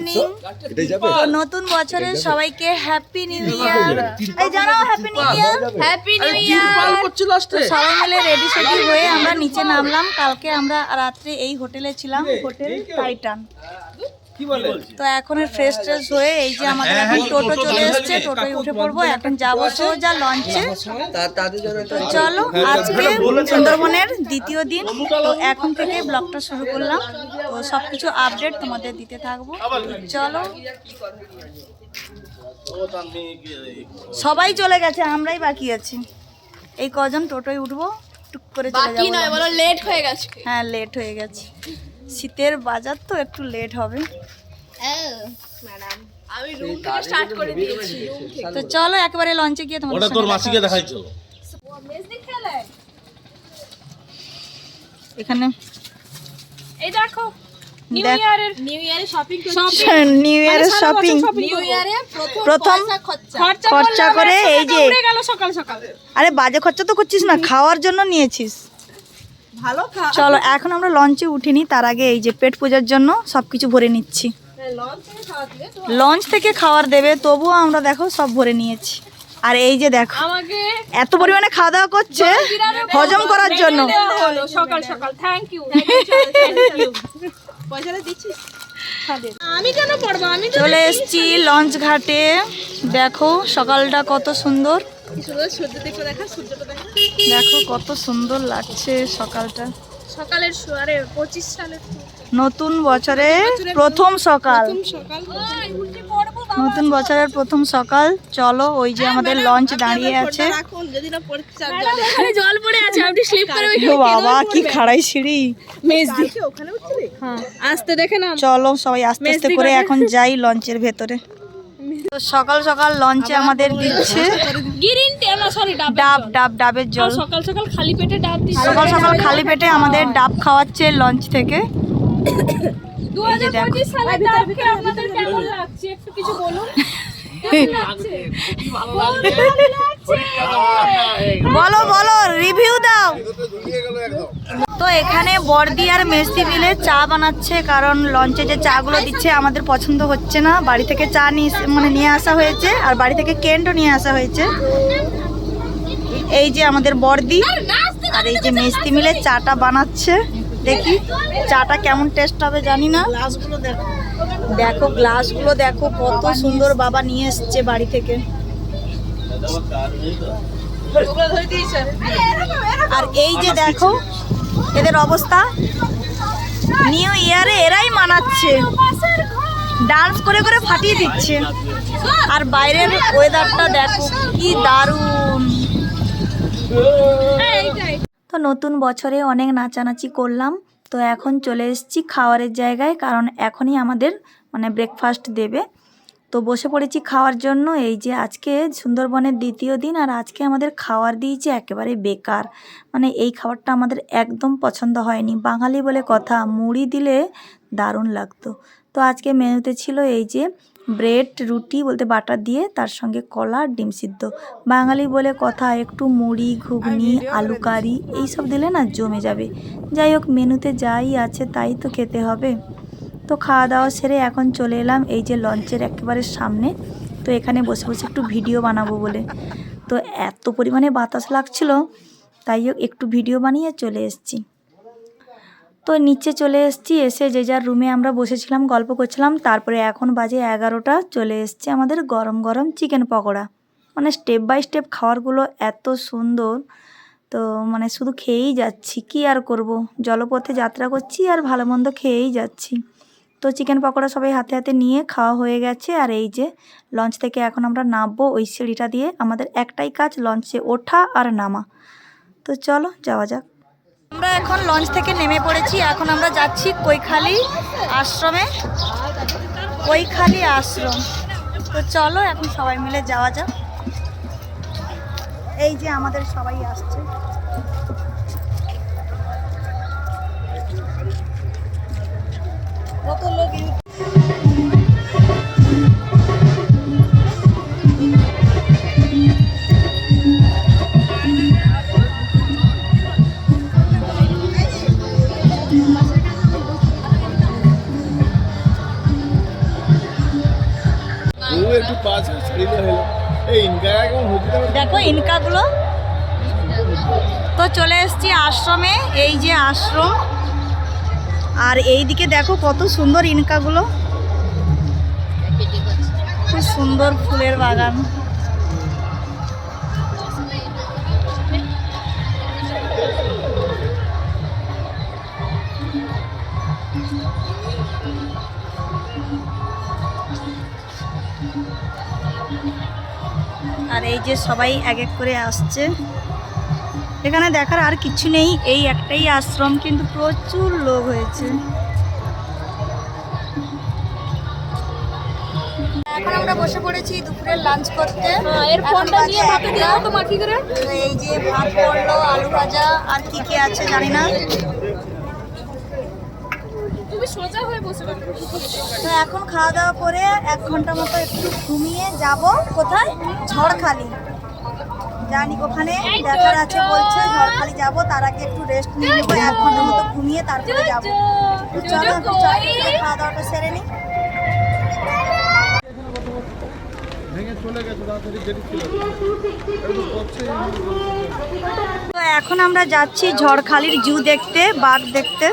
Morning নতুন বছরের সবাইকে হ্যাপি নিউ ইয়ার এই জানাও happy new year happy new year সবাই মিলে রেডি সেডি হয়ে আমরা নিচে নামলাম। কালকে আমরা রাত্রে এই হোটেলে ছিলাম। হোটেল টাইটান তো এখন ফ্রেশ ট্রেশ হয়ে এই যে আমাদের এখন টোটো চলে এসেছে টোটোয় উঠে পড়ব এখন যাব সোজা লঞ্চে তো চলো আজকে সুন্দরবনের দ্বিতীয় দিন। তো এখন থেকে ব্লগটা শুরু করলাম। তো সবকিছু আপডেট তোমাদের দিতে থাকব। চলো। সবাই চলে গেছে আমরাই বাকি আছি। এই কজন টোটোয় উঠবো টুক করে চলে যাব নয় বলো লেট হয়ে গেছে। হ্যাঁ লেট হয়ে গেছে। শীতের বাজার তো একটু লেট হবে। আমি রুম থেকে স্টার্ট করে দিয়েছি তো চলো একবারে লঞ্চে গিয়ে তোমাদের ওটা তোর মাসিকে দেখাই চলো। এখানে। এই দেখো নিউ ইয়ারের নিউ ইয়ারে শপিং নিউ ইয়ারের শপিং নিউ ইয়ারে প্রথম খরচা। খরচা করে এই যে সকাল সকাল। আরে বাজে খরচা তো করছিস না খাওয়ার জন্য নিয়েছিস। ভালো চলো এখন আমরা লঞ্চে উঠিনি তার আগে এই যে পেট পূজার জন্য সবকিছু ভরে নিচ্ছি। লঞ্চ থেকে লঞ্চ থেকে খাবার দেবে তবুও আমরা দেখো সব ভরে নিয়েছি। আর এই যে দেখো এত পরিমাণে খাওয়া দাওয়া করছে হজম করার জন্য। সকাল সকাল থ্যাংক ইউ আমি কেন পড়ব? আমি চলে এসছি লঞ্চ ঘাটে। দেখো সকালটা কত সুন্দর। দেখো দেখা সূর্যটা দেখা। দেখো কত সুন্দর লাগছে সকালটা। সকালের সোয়ারে পঁচিশ সালের নতুন বছরের প্রথম সকাল। নতুন বছরের প্রথম সকাল। চলো ওই যে আমাদের লঞ্চ দাঁড়িয়ে আছে। রাখুন যদি না পড়তে চান এখানে জল পড়ে আছে আপনি স্লিপ করে ও বাবা কি খাড়াই সিঁড়ি। মেজদি ওখানে উঠছিলি হ্যাঁ। আসতে দেখে না চলো সবাই আস্তে আস্তে করে এখন যাই লঞ্চের ভেতরে। তো সকাল সকাল লঞ্চে আমাদের দিচ্ছে। গ্রিন টি না সরি ডাব ডাব ডাব ডাবের জল। সকাল সকাল খালি পেটে ডাব দিচ্ছে। সকাল সকাল খালি পেটে আমাদের ডাব খাওয়াচ্ছে লঞ্চ থেকে। দু হাজার পঁচিশ সালে ডাব আপনাদের কেমন লাগছে? একটু কিছু বলুন? বলো বলো রিভিউ দাও। তো এখানে বর্দি আর মেসি মিলে চা বানাচ্ছে কারণ লঞ্চে যে চাগুলো দিচ্ছে আমাদের পছন্দ হচ্ছে না। বাড়ি থেকে চা নিয়ে মানে নিয়ে আসা হয়েছে আর বাড়ি থেকে কেন্টও নিয়ে আসা হয়েছে। এই যে আমাদের বর্দি আর এই যে মেস্তি মিলে চাটা বানাচ্ছে। দেখি। চাটা কেমন টেস্ট হবে জানি না। দেখো। গ্লাসগুলো দেখো কত সুন্দর বাবা নিয়ে এসছে বাড়ি থেকে। আর এই যে দেখো এদের অবস্থা। নিউ ইয়ারে এরাই মানাচ্ছে। ডান্স করে করে ফাটিয়ে দিচ্ছে। আর বাইরের ওয়েদারটা দেখো কি দারুণ। তো নতুন বছরে অনেক নাচানাচি করলাম। তো এখন চলে এসেছি খাওয়ারের জায়গায়, কারণ এখনই আমাদের মানে ব্রেকফাস্ট দেবে। তো বসে পড়েছি খাওয়ার জন্য। এই যে আজকে সুন্দরবনের দ্বিতীয় দিন, আর আজকে আমাদের খাওয়ার দিয়েছে একেবারে বেকার। মানে এই খাবারটা আমাদের একদম পছন্দ হয়নি। বাঙালি বলে কথা, মুড়ি দিলে দারুণ লাগতো। তো আজকে মেনুতে ছিল এই যে ব্রেড রুটি বলতে বাটার দিয়ে তার সঙ্গে কলা আর ডিম সিদ্ধ। বাঙালি বলে কথা একটু মুড়ি ঘুগনি আলু কারি এইসব দিলে না জমে যাবে। যাই হোক মেনুতে যাই আছে তাই তো খেতে হবে। তো খাওয়া দাওয়া সেরে এখন চলে এলাম এই যে লঞ্চের একেবারে সামনে। তো এখানে বসে বসে একটু ভিডিও বানাবো বলে। তো এত পরিমাণে বাতাস লাগছিল তাই হোক একটু ভিডিও বানিয়ে চলে এসেছি। তো নিচে চলে এসেছি, এসে যে যার রুমে আমরা বসেছিলাম, গল্প করছিলাম, তারপরে এখন বাজে এগারোটা, চলে এসছে আমাদের গরম গরম চিকেন পকোড়া। মানে স্টেপ বাই স্টেপ খাবারগুলো এত সুন্দর, তো মানে শুধু খেয়েই যাচ্ছি, কি আর করব? জলপথে যাত্রা করছি আর ভালো মন্দ খেয়েই যাচ্ছি। তো চিকেন পকোড়া সবাই হাতে হাতে নিয়ে খাওয়া হয়ে গেছে, আর এই যে লঞ্চ থেকে এখন আমরা নামবো ওই সিঁড়িটা দিয়ে, আমাদের একটাই কাজ লঞ্চে ওঠা আর নামা। তো চলো যাওয়া যাক। আমরা এখন লঞ্চ থেকে নেমে পড়েছি, এখন আমরা যাচ্ছি কৈখালি আশ্রমে। কৈখালি আশ্রম। তো চলো, এখন সবাই মিলে যাওয়া যাক। এই যে আমাদের সবাই আসছে। কত লোক দেখো ইনকাগুলো। তো চলে এসছি আশ্রমে, এই যে আশ্রম। আর এই দিকে দেখো কত সুন্দর ইনকাগুলো। খুব সুন্দর ফুলের বাগান। যে সবাই এক এক করে আসছে। এখানে দেখার আর কিছু নেই এই একটাই আশ্রম কিন্তু প্রচুর লোক হয়েছে। এখন আমরা বসে পড়েছি দুপুরের লাঞ্চ করতে। হ্যাঁ, এর ফোনটা নিয়ে ভাতে। দিয়ে তো মাখি করে। এই যে ভাত পড়ল আলু ভাজা আর কি কি আছে জানি না। তুমি সোজা হয়ে বসে তো এখন খাওয়া দাওয়া করে এক ঘণ্টা মতো একটু ঘুমিয়ে যাব কোথায়? ঝড়খালি। জানি ওখানে দেখার আছে বলছে ঝড়খালি যাব তার আগে একটু রেস্ট নিয়ে নেব এক ঘণ্টা মতো ঘুমিয়ে তারপরে যাব। তো চলো খাওয়া দাওয়াটা সেরে নিই। তো এখন আমরা যাচ্ছি ঝড়খালির জু দেখতে বাঘ দেখতে।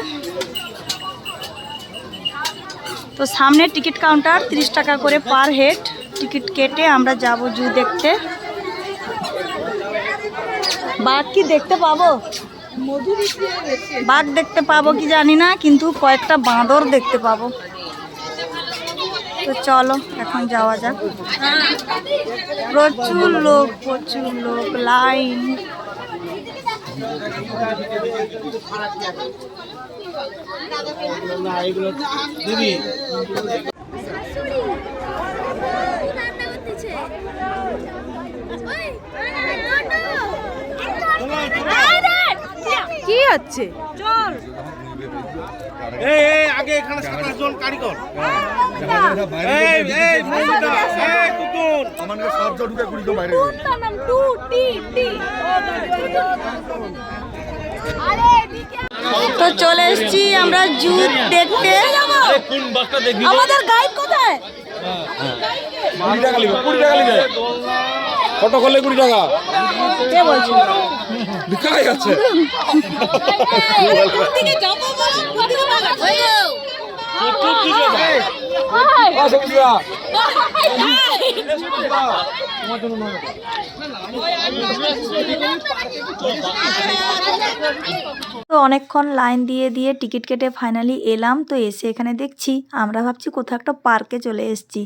তো সামনে টিকিট কাউন্টার তিরিশ টাকা করে পার হেড। টিকিট কেটে আমরা যাব জু দেখতে। বাঘ কি দেখতে পাবো? বাঘ দেখতে পাবো কি জানি না, কিন্তু কয়েকটা বাঁদর দেখতে পাবো। তো চলো, এখন যাওয়া যাক। প্রচুর লোক প্রচুর লোক, লাইন। দিদি। কি হচ্ছে? চল। এই এই আগে এখানে জন কারিগর এই এই মুরগিটা এই কুতুন আমাদের সব জন ঢুকে কুড়ি জন বাইরে তার নাম টু টি টি। আরে তো চলে এসেছি আমরা জু দেখতে। কোন আমাদের গাইড কোথায়? কুড়ি টাকা নিবে কুড়ি টাকা নিবে কত করলে কুড়ি টাকা কে বলছো তো অনেকক্ষণ লাইন দিয়ে দিয়ে টিকিট কেটে ফাইনালি এলাম, তো এসে এখানে দেখছি, আমরা ভাবছি কোথাও একটা পার্কে চলে এসেছি।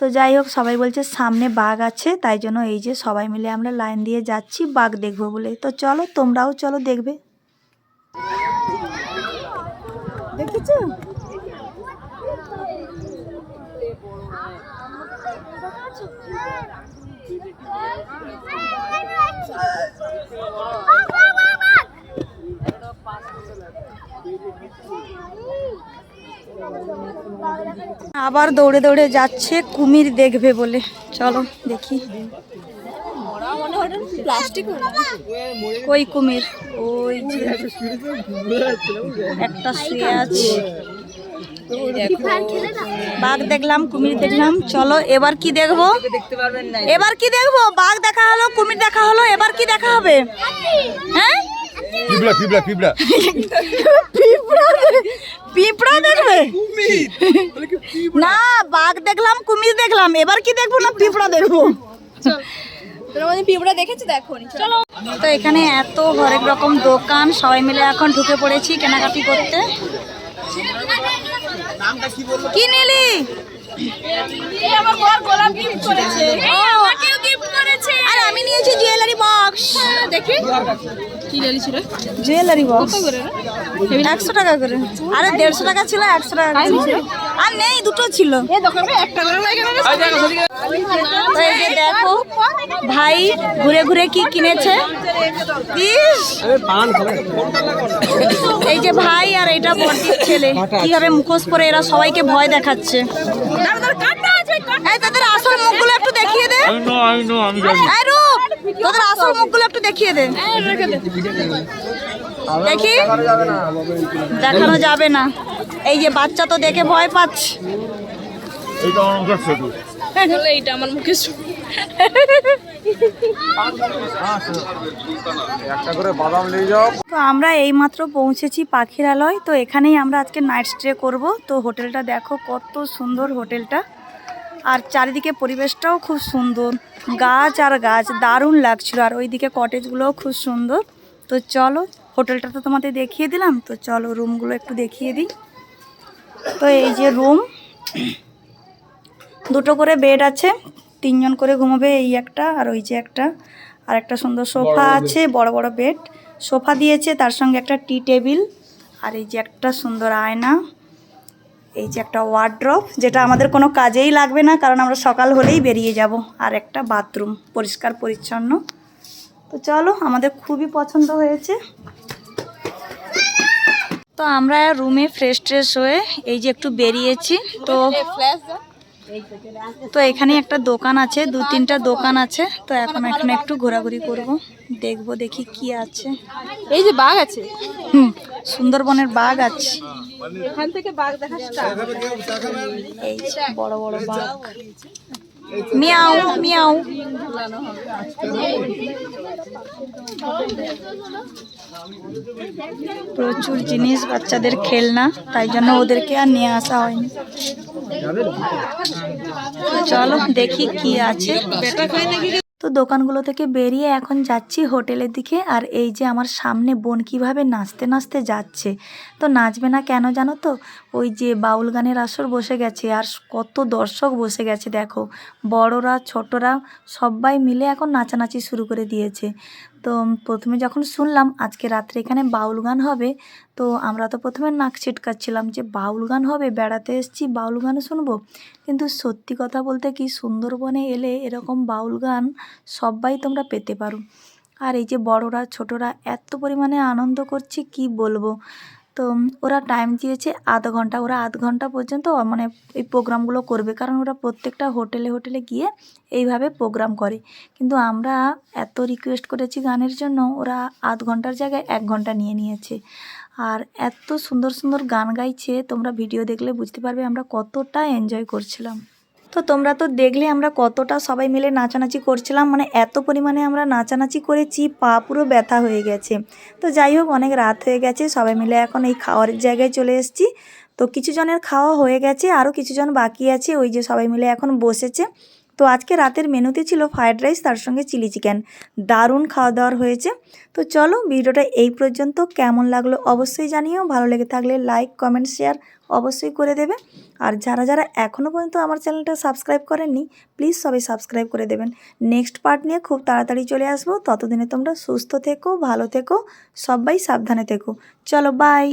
তো যাই হোক, সবাই বলছে সামনে বাঘ আছে, তাই জন্য এই যে সবাই মিলে আমরা লাইন দিয়ে যাচ্ছি, বাঘ দেখব বলে। তো চলো, তোমরাও চলো দেখবে। আবার দৌড়ে দৌড়ে যাচ্ছে কুমির দেখবে বলে। চলো দেখি। কই কুমির ওই একটা শুয়ে আছে। বাঘ দেখলাম কুমির দেখলাম। চলো এবার কি দেখব? এবার কি দেখব? বাঘ দেখা হলো কুমির দেখা হলো এবার কি দেখা হবে? হ্যাঁ? পিঁপড়া। পিঁপড়া দেখবে না বাঘ দেখলাম কুমির দেখলাম। এবার কি দেখব না পিঁপড়া দেখব? পিঁপড়া দেখেছি দেখো চলো। তো এখানে এত হরেক রকম দোকান সবাই মিলে এখন ঢুকে পড়েছি কেনাকাটি করতে। কি নিলি? আর আমি নিয়েছি জুয়েলারি বক্স দেখি। কি লেলিছিল জুয়েলারি বক্স একশো টাকা করে। আরে দেড়শো টাকা ছিল একশো টাকা আর নেই দুটো ছিল। একটা তো এই যে দেখো ভাই ঘুরে ঘুরে কি কিনেছে! এই যে ভাই আর এটা বড়দির ছেলে। কীভাবে মুখোশ পরে এরা সবাইকে ভয় দেখাচ্ছে। এই তোদের আসল মুখগুলো একটু দেখিয়ে দে। তোদের আসল মুখগুলো একটু দেখিয়ে দে। দেখি? দেখানো যাবে না। এই যে বাচ্চা তো দেখে ভয় পাচ্ছে। বলে এইটা আমার মুখে একটা করে বাদাম নিয়ে যাও। তো আমরা এইমাত্র পৌঁছেছি পাখিরালয়। তো এখানেই আমরা আজকে নাইট স্টে করব। তো হোটেলটা দেখো কত সুন্দর হোটেলটা। আর চারিদিকে পরিবেশটাও খুব সুন্দর। গাছ আর গাছ দারুণ লাগছিল। আর ওইদিকে কটেজগুলোও খুব সুন্দর। তো চলো হোটেলটা তো তোমাদের দেখিয়ে দিলাম। তো চলো রুমগুলো একটু দেখিয়ে দিই। তো এই যে রুম দুটো করে বেড আছে তিনজন করে ঘুমাবে এই একটা আর ওই যে একটা। আর একটা সুন্দর সোফা আছে বড় বড় বেড সোফা দিয়েছে তার সঙ্গে একটা টি টেবিল আর এই যে একটা সুন্দর আয়না। এই যে একটা ওয়ার্ড্রপ যেটা আমাদের কোনো কাজেই লাগবে না কারণ আমরা সকাল হলেই বেরিয়ে যাব। আর একটা বাথরুম পরিষ্কার পরিচ্ছন্ন। তো চলো আমাদের খুবই পছন্দ হয়েছে। তো আমরা রুমে ফ্রেশ ট্রেশ হয়ে এই যে একটু বেরিয়েছি। তো তো এখানে একটা দোকান আছে দু তিনটা দোকান আছে। তো এখন এখানে একটু ঘোরাঘুরি করব দেখব দেখি কি আছে। এই যে বাঘ আছে। হুম সুন্দরবনের বাঘ আছে। এখান থেকে বাঘ দেখা এই বড় বড় বাঘ। মিয়াও মিয়াও। প্রচুর জিনিস বাচ্চাদের খেলনা তাই জন্য ওদেরকে আর নিয়ে আসা হয়নি। চলো দেখি কি আছে। তো দোকানগুলো থেকে বেরিয়ে এখন যাচ্ছি হোটেলের দিকে, আর এই যে আমার সামনে বোন কীভাবে নাচতে নাচতে যাচ্ছে। তো নাচবে না কেন জানো তো? ওই যে বাউল গানের আসর বসে গেছে, আর কত দর্শক বসে গেছে, দেখো। বড়রা, ছোটরা, সবাই মিলে এখন নাচানাচি শুরু করে দিয়েছে। তো প্রথমে যখন শুনলাম আজকে রাত্রে এখানে বাউল গান হবে, তো আমরা তো প্রথমে নাক ছিটকাচ্ছিলাম যে বাউল গান হবে, বেড়াতে এসছি, বাউল গান শুনব। কিন্তু সত্যি কথা বলতে কি সুন্দরবনে এলে এরকম বাউল গান সবাই তোমরা পেতে পারো। আর এই যে বড়রা, ছোটরা এত পরিমাণে আনন্দ করছে, কি বলব? তো ওরা টাইম দিয়েছে আধ ঘণ্টা। ওরা আধ ঘণ্টা পর্যন্ত মানে এই প্রোগ্রামগুলো করবে। কারণ ওরা প্রত্যেকটা হোটেলে হোটেলে গিয়ে এইভাবে প্রোগ্রাম করে। কিন্তু আমরা এত রিকোয়েস্ট করেছি গানের জন্য, ওরা আধ ঘণ্টার জায়গায় এক ঘণ্টা নিয়ে নিয়েছে। আর এত সুন্দর সুন্দর গান গাইছে, তোমরা ভিডিও দেখলে বুঝতে পারবে আমরা কতটা এনজয় করছিলাম। তো তোমরা তো দেখলে আমরা কতটা সবাই মিলে নাচানাচি করছিলাম। মানে এত পরিমাণে আমরা নাচানাচি করেছি, পা পুরো ব্যথা হয়ে গেছে। তো যাই হোক, অনেক রাত হয়ে গেছে, সবাই মিলে এখন এই খাওয়ার জায়গায় চলে এসেছি। তো কিছু জনের খাওয়া হয়ে গেছে আরও কিছু জন বাকি আছে, ওই যে সবাই মিলে এখন বসেছে। তো আজকে রাতের মেনুতে ছিল ফ্রায়েড রাইস, তার সঙ্গে চিলি চিকেন। দারুণ খাওয়া দাওয়ার হয়েছে। তো চলো ভিডিওটা এই পর্যন্ত কেমন লাগল অবশ্যই জানিও। ভালো লেগে থাকলে লাইক কমেন্ট শেয়ার অবশ্যই করে দেবে। আর যারা যারা এখনও পর্যন্ত আমার চ্যানেলটা সাবস্ক্রাইব করেননি প্লিজ সবাই সাবস্ক্রাইব করে দেবেন। নেক্সট পার্ট নিয়ে খুব তাড়াতাড়ি চলে আসব। ততদিনে তোমরা সুস্থ থেকো, ভালো থেকো, সবাই সাবধানে থেকো। চলো বাই